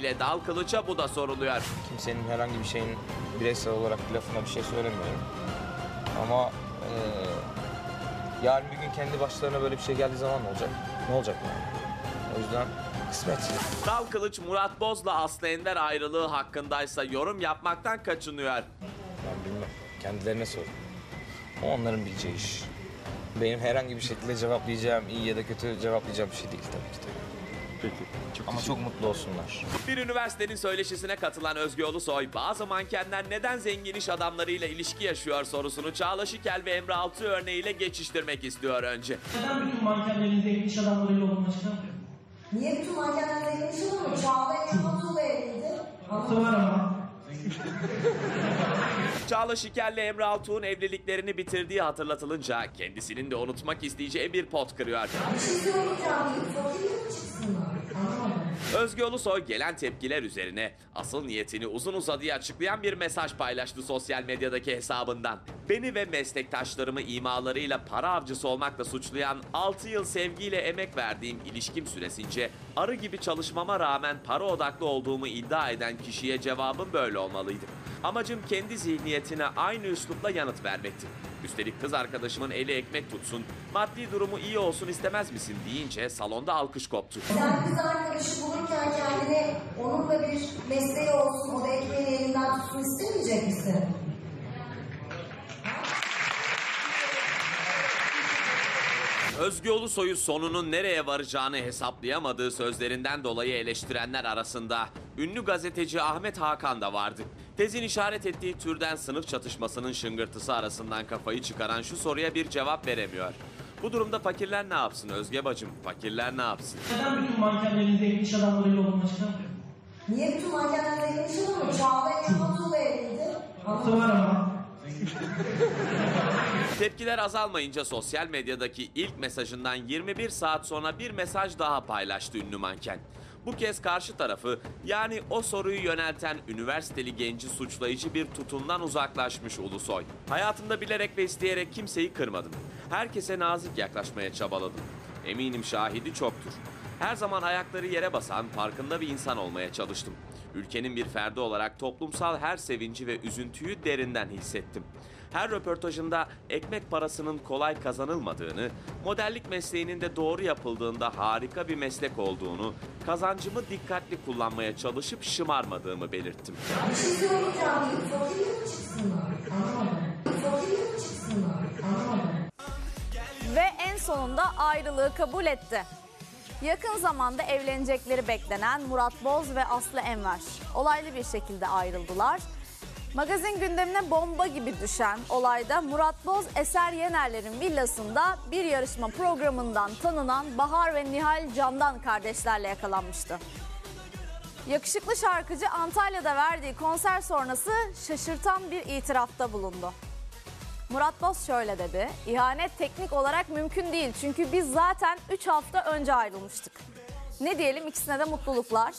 ile dal kılıça bu da soruluyor. Kimsenin herhangi bir şeyin bireysel olarak lafına bir şey söylemiyorum. Ama eee yarın bir gün kendi başlarına böyle bir şey geldiği zaman ne olacak? Ne olacak yani? O yüzden kısmet. Dal kılıç Murat Boz'la Aslı Ender ayrılığı hakkındaysa yorum yapmaktan kaçınıyor. Ben bilmem. Kendilerine sor. O onların bileceği iş. Benim herhangi bir şekilde cevaplayacağım, iyi ya da kötü cevaplayacağım bir şey değil tabii ki de. Peki. Çok Ama çok mutlu olsunlar. Bir üniversitenin söyleşisine katılan Özge Ulusoy, bazı mankenler neden zengin iş adamlarıyla ilişki yaşıyor sorusunu Çağla Şikel ve Emre Altı örneğiyle geçiştirmek istiyor önce. Neden bütün mankenlerin zengin iş adamlarıyla olduğunu açıklamıyor? Niye bütün mankenler zengin iş adamı? Çağla Emre Tuğla evliydi. Aklı var ama. Çağla Şikel'le Emre Altuğ'un evliliklerini bitirdiği hatırlatılınca kendisinin de unutmak isteyeceği bir pot kırıyor. Özge Ulusoy gelen tepkiler üzerine asıl niyetini uzun uzadıya açıklayan bir mesaj paylaştı sosyal medyadaki hesabından. Beni ve meslektaşlarımı imalarıyla para avcısı olmakla suçlayan 6 yıl sevgiyle emek verdiğim ilişkim süresince arı gibi çalışmama rağmen para odaklı olduğumu iddia eden kişiye cevabım böyle olmalıydı. Amacım kendi zihniyetine aynı üslupla yanıt vermekti. Üstelik kız arkadaşımın eli ekmek tutsun, maddi durumu iyi olsun istemez misin deyince salonda alkış koptu. Sen kız arkadaşı bulurken kendine onunla bir mesleği olsun, o da ekmeğini elinden tutsun istemeyecek misin? Özgü Ulusoy'u sonunun nereye varacağını hesaplayamadığı sözlerinden dolayı eleştirenler arasında ünlü gazeteci Ahmet Hakan da vardı. Tezin işaret ettiği türden sınıf çatışmasının şıngırtısı arasından kafayı çıkaran şu soruya bir cevap veremiyor. Bu durumda fakirler ne yapsın Özge bacım? Fakirler ne yapsın? Neden bütün mankenlerin zengin iş adamlarıyla olduğunu açıklamıyor? Niye bütün mankenler zengin iş adamı? Çağla Tuğla evliydi. Aklı var ama. Tepkiler azalmayınca sosyal medyadaki ilk mesajından 21 saat sonra bir mesaj daha paylaştı ünlü manken. Bu kez karşı tarafı yani o soruyu yönelten üniversiteli genci suçlayıcı bir tutumdan uzaklaşmış Ulusoy. Hayatımda bilerek ve isteyerek kimseyi kırmadım. Herkese nazik yaklaşmaya çabaladım. Eminim şahidi çoktur. Her zaman ayakları yere basan, farkında bir insan olmaya çalıştım. Ülkenin bir ferdi olarak toplumsal her sevinci ve üzüntüyü derinden hissettim. Her röportajında ekmek parasının kolay kazanılmadığını, modellik mesleğinin de doğru yapıldığında harika bir meslek olduğunu, kazancımı dikkatli kullanmaya çalışıp şımarmadığımı belirttim. Ve en sonunda ayrılığı kabul etti. Yakın zamanda evlenecekleri beklenen Murat Boz ve Aslı Enver olaylı bir şekilde ayrıldılar. Magazin gündemine bomba gibi düşen olayda Murat Boz Eser Yenerler'in villasında bir yarışma programından tanınan Bahar ve Nihal Candan kardeşlerle yakalanmıştı. Yakışıklı şarkıcı Antalya'da verdiği konser sonrası şaşırtan bir itirafta bulundu. Murat Boz şöyle dedi. İhanet teknik olarak mümkün değil. Çünkü biz zaten 3 hafta önce ayrılmıştık. Ne diyelim ikisine de mutluluklar.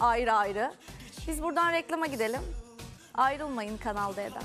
Ayrı ayrı. Biz buradan reklama gidelim. Ayrılmayın Kanal D'den.